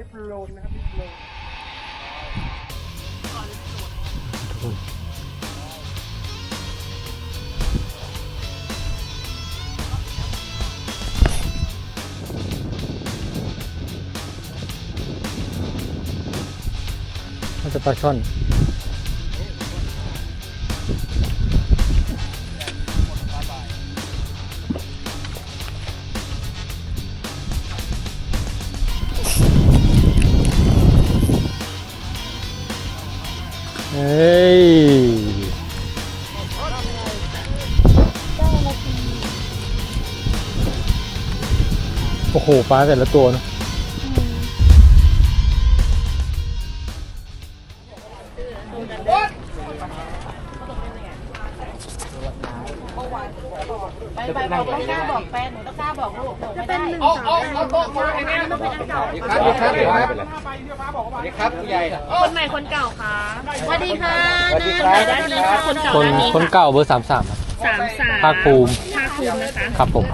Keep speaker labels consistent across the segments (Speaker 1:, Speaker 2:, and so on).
Speaker 1: ลิปโลนนะครับลิปโลน
Speaker 2: มันจะปลาช่อน เฮ้ยโอ้โหปลาแต่ละตัวเนอะ
Speaker 3: ไปไปบอกต้องกล้าบอกแฟนหนูต้องกล้าบอกลูกหนูไม่ได้
Speaker 1: เอาเอาเอาโต๊ะมาไอ้เนี่ย
Speaker 3: มันเป็นอันเก่า
Speaker 1: ครับครับครับผู้ใหญ่
Speaker 3: คนใหม่คนเก่าค่ะสวัส ดีค่ะ
Speaker 1: สวัสดีครับ
Speaker 3: ด้านนี้ค่ะคนเก่า
Speaker 2: คน
Speaker 3: ด้านนี้
Speaker 2: คนเก่าเบอร์สามสาม
Speaker 3: สามสาม
Speaker 2: ภาคภูมิ
Speaker 3: ภาคภูมินะคะ
Speaker 2: ครับผม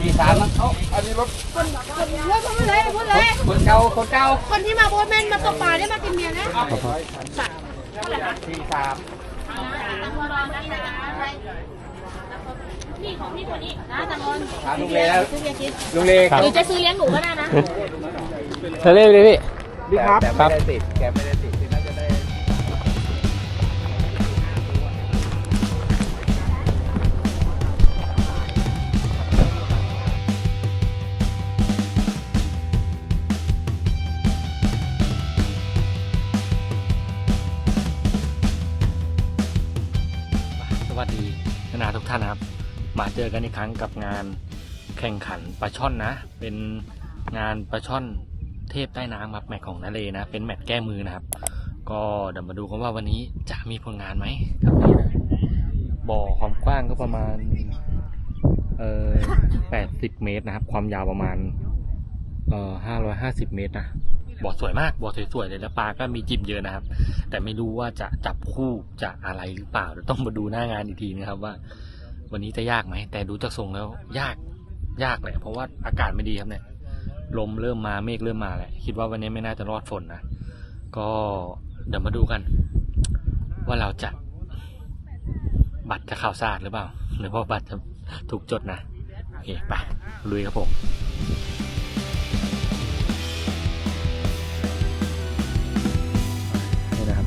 Speaker 1: สี่สามเอาอันนี้รถ
Speaker 4: พูดเลยพูดเลย
Speaker 1: คนเก่าคนเก่า
Speaker 4: คนที่มาโบสแมนมาตกปลาได้มากินเมียนะ
Speaker 1: สี่สาม
Speaker 3: พี่ของพี่คนนี้นะจังนน
Speaker 1: ถามลุงเลแล้วลุงเล
Speaker 2: ครับ
Speaker 3: หรือจะซื้อเลี้ยงหนูก็ได้นะ
Speaker 2: ทะเลเลยพี่
Speaker 1: ดีครับ แต่
Speaker 2: ครับ
Speaker 1: ไม่ได้ติด แกไม่ได้ติดที่น่าจะได้
Speaker 2: สวัสดีนานาทุกท่านนะครับ มาเจอกันอีกครั้งกับงานแข่งขันปลาช่อนนะ เป็นงานปลาช่อน เทพใต้น้ำครับแมตช์ของนาเลนะ เป็นแมตช์แก้มือนะครับ ก็เดี๋ยวมาดูกันว่าวันนี้จะมีผลงานไหมครับนี่นะบ่อความกว้างก็ประมาณเอ่อ80เมตรนะครับ ความยาวประมาณเอ่อ550เมตรนะบ่อสวยมากบ่อสวยๆเลยแล้วปลาก็มีจิบเยอะนะครับ แต่ไม่รู้ว่าจะจับคู่จะอะไรหรือเปล่าเดี๋ยวต้องมาดูหน้างานอีกทีนะครับว่า วันนี้จะยากไหมแต่ดูจากทรงแล้วยากยากแหละเพราะว่าอากาศไม่ดีครับเนี่ย ลมเริ่มมาเมฆเริ่มมาแหละคิดว่าวันนี้ไม่น่าจะรอดฝนนะ ก็เดี๋ยวมาดูกัน ว่าเราจะ บัตรจะข่าวสะอาดหรือเปล่า หรือว่าบัตรจะถูกจดนะ โอเคไปลุยครับผมนี่นะครับ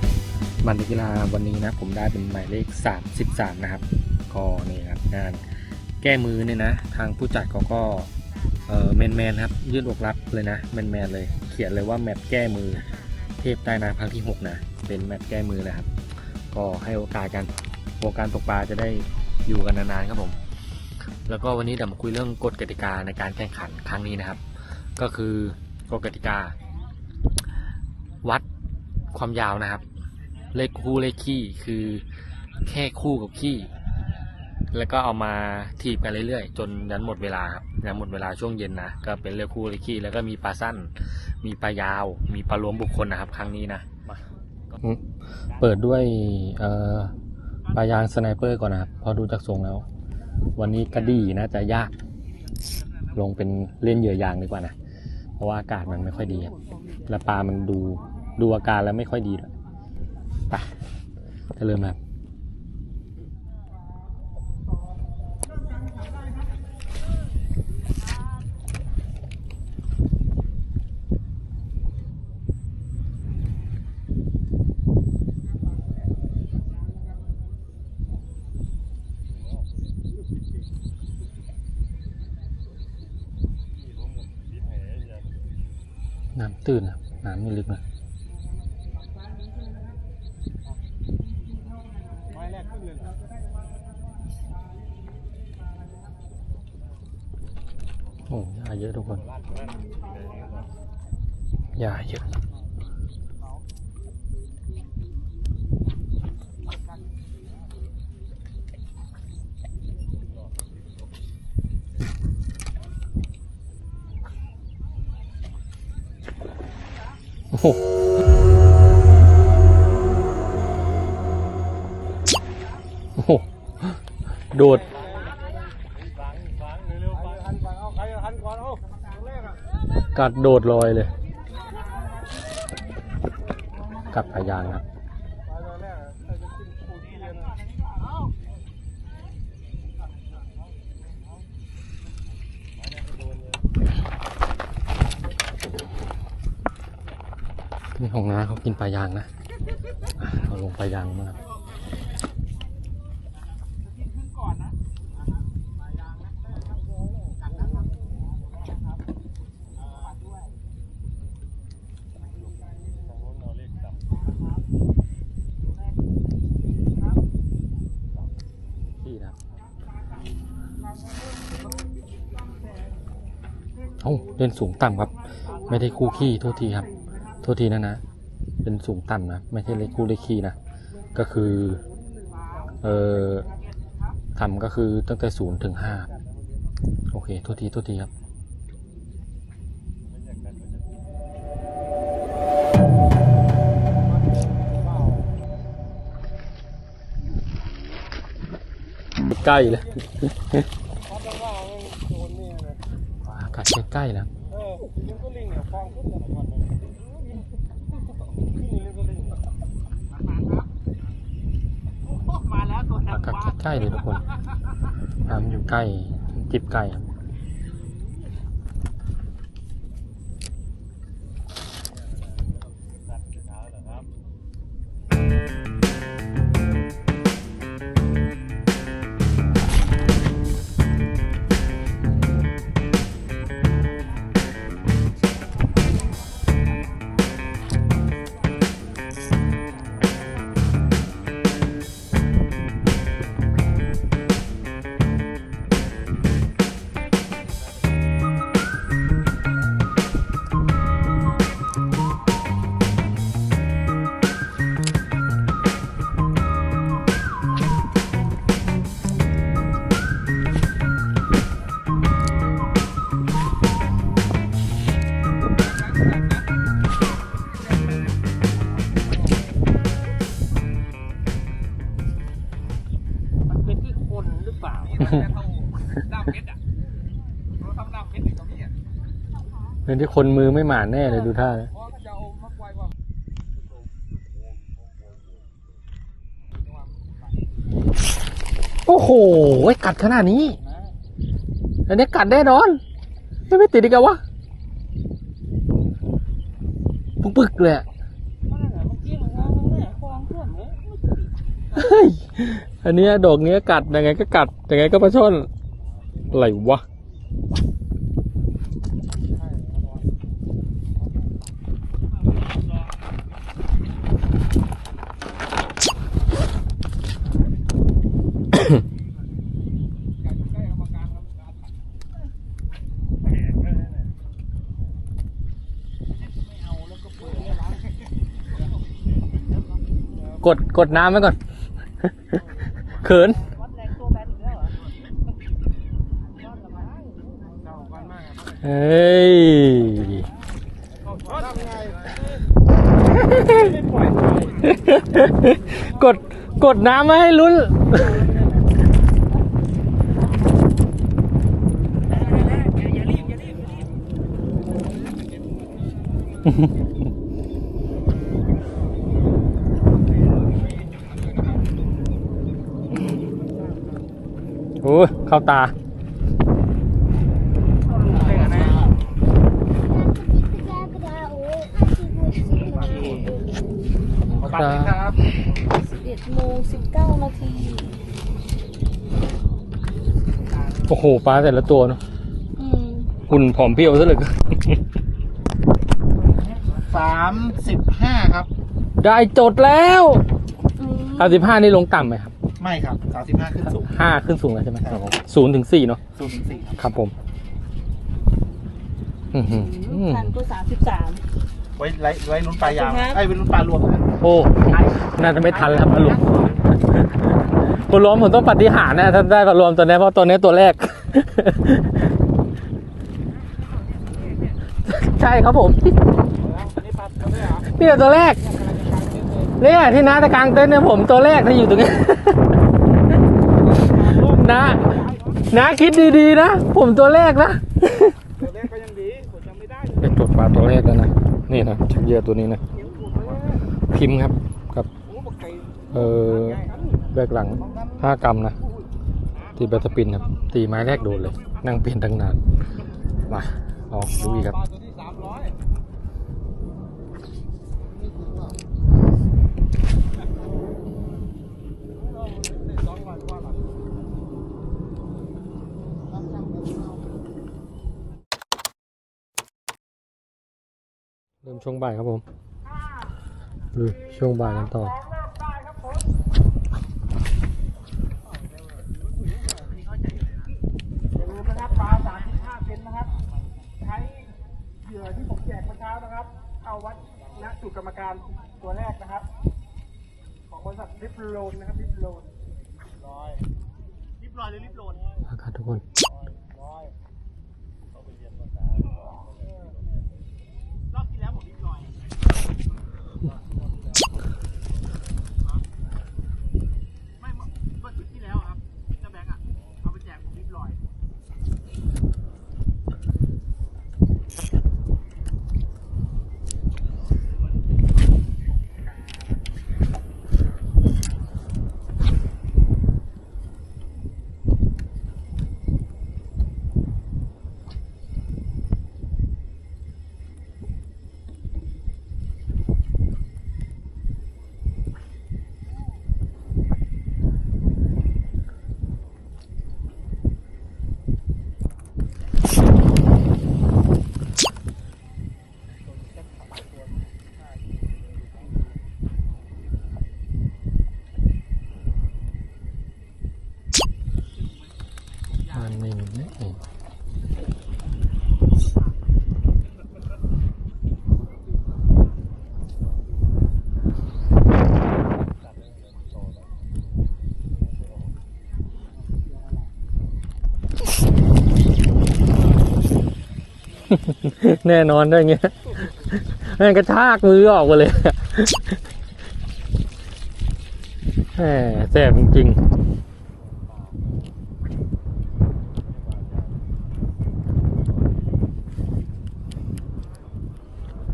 Speaker 2: บันทึกกีฬาวันนี้นะ ผมได้เป็นหมายเลข 33 นะครับ ก็นี่ครับงานแก้มือเนี่ยนะ ทางผู้จัดเขาก็ เออแมนแมนครับ ยื่นอกรับเลยนะแมนแมนเลย เขียนเลยว่าแมตช์แก้มือ เทพใต้น้ำครั้งที่ 6 นะ เป็นแมตช์แก้มือเลยครับ ก็ให้โอกาสกันวงการตกปลาจะได้อยู่กันนานๆครับผม แล้วก็วันนี้เดี๋ยวมาคุยเรื่องกฎกติกาในการแข่งขันครั้งนี้นะครับ ก็คือกฎกติกา วัดความยาวนะครับ เลขคู่เลขขี้คือแค่คู่กับขี้ แล้วก็เอามาทีบกันเรื่อยๆ จนยันหมดเวลาครับยันหมดเวลาช่วงเย็นนะ ก็เป็นเลขคู่เลขขี้แล้วก็มีปลาสั้น มีปลายาว มีปลารวมบุคคลนะครับ ครั้งนี้นะ เปิดด้วยเอ่อปลายางสไนเปอร์ก่อนนะครับ พอดูจากทรงแล้ว วันนี้กระดี่น่าจะยาก ลงเป็นเล่นเหยื่อยางดีกว่านะ เพราะว่าอากาศมันไม่ค่อยดีครับ และปลามันดูดูอาการแล้วไม่ค่อยดีด้วยไปจะเริ่มแล้วครับน้ำ ตื้นน้ำไม่ลึกนะโอ้ยาเยอะทุกคนยาเยอะ โอ้โหโดดกัดโดดลอยเลย กัดพยางครับ นี่ของน้าเขากินปลายางนะเอาลงปลายางมาครับพี่นะเอ้าเล่นสูงต่ำครับ ไม่ได้คู่ขี้โทษทีครับ โทษทีนะนะ เป็นสูงต่ำนะ ไม่ใช่เลขคู่เลขคี่นะ ก็คือ เอ่อทำก็คือตั้งแต่ศูนย์ถึงห้าโอเค โทษที โทษทีครับใกล้เลยอากาศใกล้ๆแล้ว
Speaker 3: มาแล้วตัว
Speaker 2: อากาศ ใกล้เลยทุกคนน้ำอยู่ใกล้จิบไก่ เป็นที่คนมือไม่หมาดแน่เลยดูท่านะโอ้โหกัดขนาดนี้ อันนี้กัดแน่นอน ไม่ไม่ติดอีกแล้ววะปึกๆเลยอะเฮ้ยอันเนี้ยดอกเนี้ยกัดยังไงก็กัดยังไงก็ปลาช่อนอะไรวะ กดกดน้ำไว้ก่อน เขินเฮ้ยกดกดน้ำมาให้ลุ้นโอ้ยเข้าตา
Speaker 1: ปัดเลยครับ โอ้
Speaker 3: เจ็ดโมงสิบเก้านาที
Speaker 2: โอ้โหปลาแต่ละตัวเนาะ
Speaker 3: อืม
Speaker 2: หุ่นผอมเพรียวซะเหลย
Speaker 1: สามสิบห้าครับ
Speaker 2: ได้จดแล้วสามสิบห้านี่ลงต่ำไหมครับ
Speaker 1: ไม่ครับสามสิบห้าขึ้นสูง
Speaker 2: ห้าขึ้นสูงแล้วใช่ไหม
Speaker 1: ครับผม
Speaker 2: ศูนย์ถึงสี่เนาะ
Speaker 1: สูงถึงสี่ครับ
Speaker 2: ครับผมอื้อหือ
Speaker 3: พันก็สามสิบสาม
Speaker 1: ไว้ไว้ไว้ลุ้นปลายาง
Speaker 3: ครับ
Speaker 1: ไอ้ยไว้ลุ้นปลารวมนะ
Speaker 2: โอ้น่าจะไม่ทันแล้วครับปลารวมปลารวมผมต้องปฏิหารย์นะถ้าได้ปลารวมตัวนี้เพราะตัวนี้ตัวแรก ใช่ครับผมนี่แหละตัวแรกเนี่ยที่น้าตะกลางเต็นท์เนี่ยผมตัวแรกที่อยู่ตรงนี้ นะนะคิดดีๆนะ ผมตัวแรกนะ
Speaker 1: ตัวเลขก็ยังดีผมจำไม่ได้
Speaker 2: เดี๋ยวปลาตัวแรกแล้วนะนี่นะชักเยื่อตัวนี้นะพิมพ์ครับกับเออแบกหลังห้ากรัมนะตีแบตสปินครับตีไม้แรกโดนเลย นั่งเปลี่ยนตั้งนานมาออกดูอีกครับ เริ่มช่วงบ่ายครับผมลุยช่วงบ่ายกันต่อ
Speaker 1: อย่าลืมนะครับปลาสามสิบห้าเซนนะครับใช้เหยื่อที่ผมแจกเมื่อเช้านะครับ เอาวัดณจุดกรรมการตัวแรกนะครับ ของบริษัทริปโลนนะครับริปโลนลอยริปลอยหรือริปโลน
Speaker 2: อากาศทุกคน
Speaker 1: รอบที่แล้วผมริปลอยไม่เมื่อเมื่อชุดที่แล้วอะครับมิสเตอร์แบงค์อะ เอาไปแจกผมริปลอย
Speaker 2: มันนี่นี่ แน่นอนด้วยเงี้ยแม่งกระชากมือออกมาเลยแหมแสบจริงๆ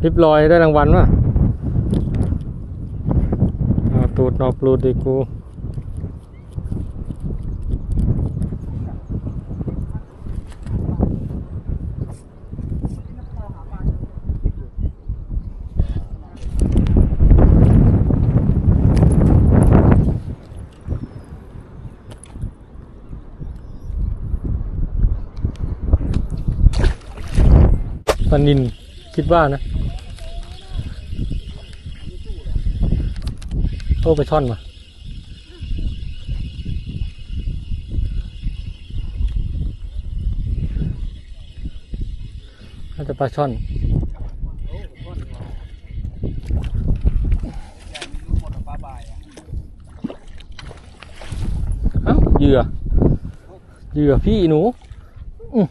Speaker 2: ริบลอยได้รางวัลวะเอาตูดนอกรูดดิกู ปลานินคิดว่านะ โอ้ไปช่อนมาน่าจะปลาช่อนเอ้าเหยื่อเหยื่อพี่หนูออะ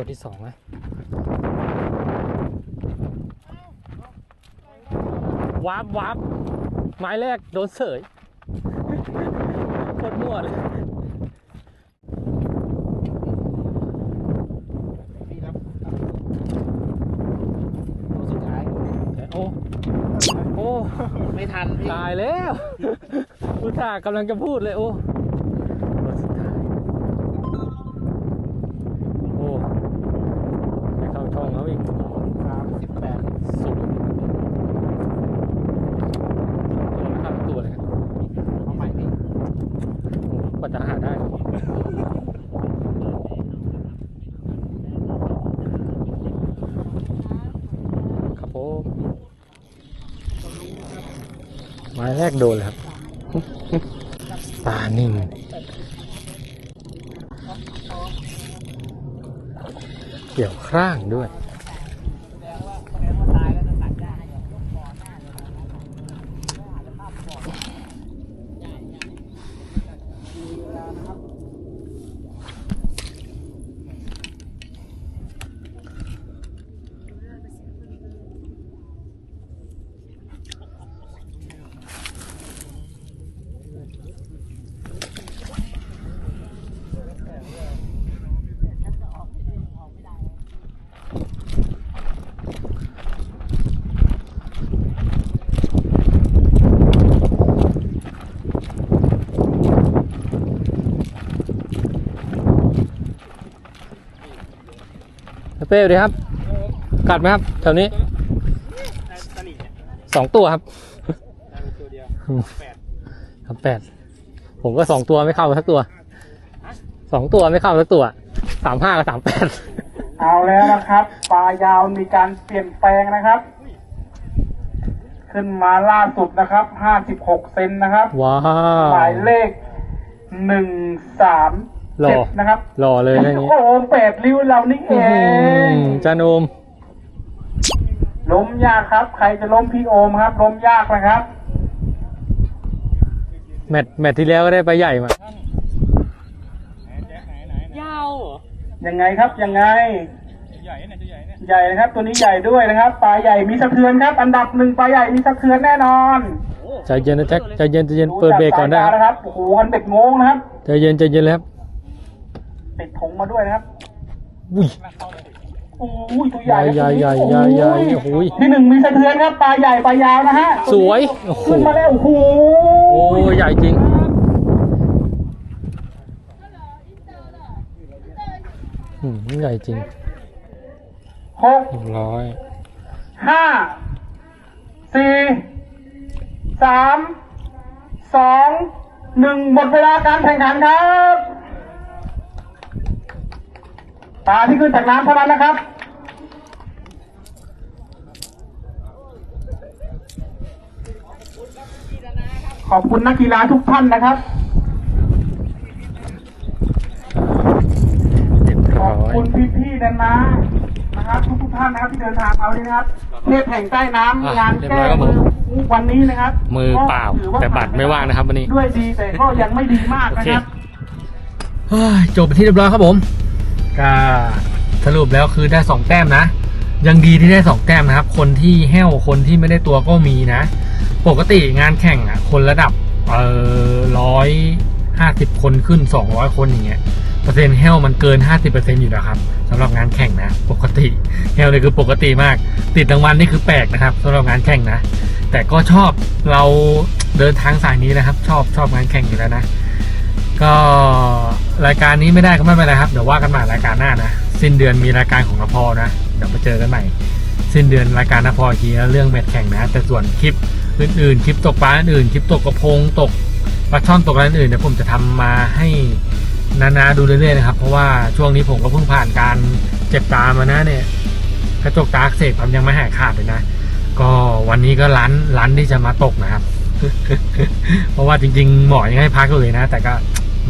Speaker 2: ตัวที่สองนะวาบวาบไม้แรกโดนเสยโคตรมั่วเลย
Speaker 1: นี่ครับตัวสุดท้าย
Speaker 2: โอ้โอ้
Speaker 1: ไม่ทันพี่
Speaker 2: ตายแล้วอุตส่าห์กำลังจะพูดเลยโอ้ตัวสุดท้ายโอ้ไปเข้าช่องเขาอีก
Speaker 1: สามสิบแปด
Speaker 2: สูงตัวนะครับตัวเลยครับ
Speaker 1: เอาใหม่พี่
Speaker 2: โอ้กว่าจะหาได้ครับผมไม้ แรกโดนเลยครับปลานิ่มเกี่ยวคร่างด้วย เป้สวัสดีครับ กัดไหมครับแถวนี้
Speaker 1: ตะหลิ่งเนี่ย
Speaker 2: สองตัวครับ
Speaker 1: ได้ตัวเดียวแปด
Speaker 2: ครับแปดผมก็สองตัวไม่เข้าสักตัวสองตัวไม่เข้าสักตัวสามห้ากับสามแปด
Speaker 1: เอาแล้วนะครับปลายาวมีการเปลี่ยนแปลงนะครับ ขึ้นมาล่าสุดนะครับ56เซนนะครับ
Speaker 2: ว้า
Speaker 1: หมายวเลขหนึ่งสาม
Speaker 2: หล่
Speaker 1: เจ็
Speaker 2: อ
Speaker 1: ดนะครับ
Speaker 2: หล่อเลยนะนี้
Speaker 1: โอ้โหแปดริ้วเรานี่เอ
Speaker 2: อื้อหื
Speaker 1: ง
Speaker 2: อจานโอม
Speaker 1: ล้มยากครับ ใครจะล้มพี่โอมครับล้มยากนะครับ
Speaker 2: แมตช์แมตช์ที่แล้วก็ได้ไปใหญ่มา
Speaker 3: ยาวเหรอ
Speaker 1: ยังไงครับยังไง
Speaker 3: ใหญ่เนี่ยจะใหญ่เนี่ย
Speaker 1: ใหญ่นะครับ ตัวนี้ใหญ่ด้วยนะครับปลาใหญ่มีสะเทือนครับ อันดับหนึ่งปลาใหญ่มีสะเทือนแน่นอน
Speaker 2: ใจเย็นนะแท็กใจเย็นใจเย็นเปิดเบรกก่อนได้
Speaker 1: จาก
Speaker 2: ค
Speaker 1: สายตา
Speaker 2: รับ
Speaker 1: นะครับโอ้โหคันเบ็ดงงนะครับ
Speaker 2: ใจเย็นใจเย็นเลยครับ
Speaker 1: ติดถุงมาด้วยนะครับ
Speaker 2: อุ้ย
Speaker 1: โอ้ยตัวใหญ่
Speaker 2: ใหญ่ใหญ่ใหญ่ใหญ่โอ้โห
Speaker 1: ที่หนึ่งมีสะเทือนครับปลาใหญ่ปลายาวนะฮะ
Speaker 2: สวยโอ้โห
Speaker 1: ขึ้นมาแล้วโอ้โห
Speaker 2: โอ้ยใหญ่จริง อืมใหญ่จริง
Speaker 1: หก
Speaker 2: หนึ่งร้อย
Speaker 1: ห้าสี่สามสองหนึ่งหมดเวลาการแข่งขันครับ ปลาที่ขึ้นจากน้ำเท่านั้นนะครับ ขอบคุณนักกีฬาทุกท่านนะครับ
Speaker 2: เรียบ
Speaker 1: ข
Speaker 2: ร้
Speaker 1: อบ
Speaker 2: อย
Speaker 1: คุณพี่ๆนะนะนะครับทุกทุกๆท่านนะครับที่เดินทางเอานี่นะครับเทพแห่งใต้น้ำงานแก้มือวันนี้นะครับ
Speaker 2: มือเปล่า
Speaker 1: ก็ถือว่
Speaker 2: แต่บัตรไม่ว่างนะครับวันนี้
Speaker 1: ด้วยดีแต่ก็ยังไม่ดีมากนะครับ
Speaker 2: เฮ้ยจบไปนที่เรียบร้อยครับผม ก็สรุปแล้วคือได้สองแต้มนะ ยังดีที่ได้สองแต้มนะครับ คนที่แห้วคนที่ไม่ได้ตัวก็มีนะ ปกติงานแข่งอะ คนระดับเออร้อยห้าสิบคนขึ้นสองร้อยคนอย่างเงี้ยเปอร์เซ็นต์แห้วมันเกินห้าสิบเปอร์เซ็นต์อยู่แล้วครับสำหรับงานแข่งนะ ปกติแห้วเลยคือปกติมาก ติดรางวัลนี่คือแปลกนะครับสำหรับงานแข่งนะ แต่ก็ชอบเราเดินทางสายนี้นะครับ ชอบชอบงานแข่งอยู่แล้วนะ ก็ รายการนี้ไม่ได้ก็ไม่เป็นไรครับเดี๋ยวว่ากันใหม่รายการหน้านะสิ้นเดือนมีรายการของนพอนะเดี๋ยวมาเจอกันใหม่สิ้นเดือนรายการนพอทีแล้วเรื่องแมตช์แข่งนะ แต่ส่วนคลิปอื่นๆ คลิปตกปลาอื่นๆคลิปตกกระพงตกปลาช่อนตกอะไรอื่นเดี๋ยวผมจะทำมาให้นาๆดูเรื่อยๆนะครับ เพราะว่าช่วงนี้ผมก็เพิ่งผ่านการเจ็บตามานะเนี่ยกระจกตาอักเสบผมยังไม่หายขาดเลยนะ ก็วันนี้ก็ร้านร้านที่จะมาตกนะครับ เพราะว่าจริง ๆ หมอยังให้พักเลยนะ แต่ก็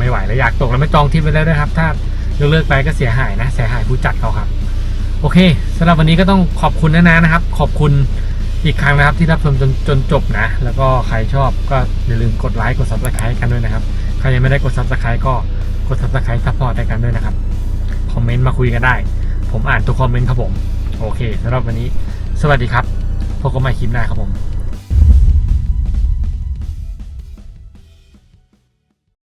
Speaker 2: ไม่ไหวแล้วอยากตกแล้วไม่จองทิปไปแล้วด้วยครับ ถ้ายกเลิกไปก็เสียหายนะเสียหายผู้จัดเขาครับ โอเคสำหรับวันนี้ก็ต้องขอบคุณนะนะนะครับ ขอบคุณอีกครั้งนะครับที่รับชมจนจนจบนะ แล้วก็ใครชอบก็อย่าลืมกดไลค์กด subscribe กันด้วยนะครับใครยังไม่ได้กด subscribe ก็กด subscribe support ให้กันด้วยนะครับคอมเมนต์มาคุยกันได้ ผมอ่านทุกคอมเมนต์ครับผม โอเคสำหรับวันนี้ สวัสดีครับพบกันใหม่คลิปหน้าครับผม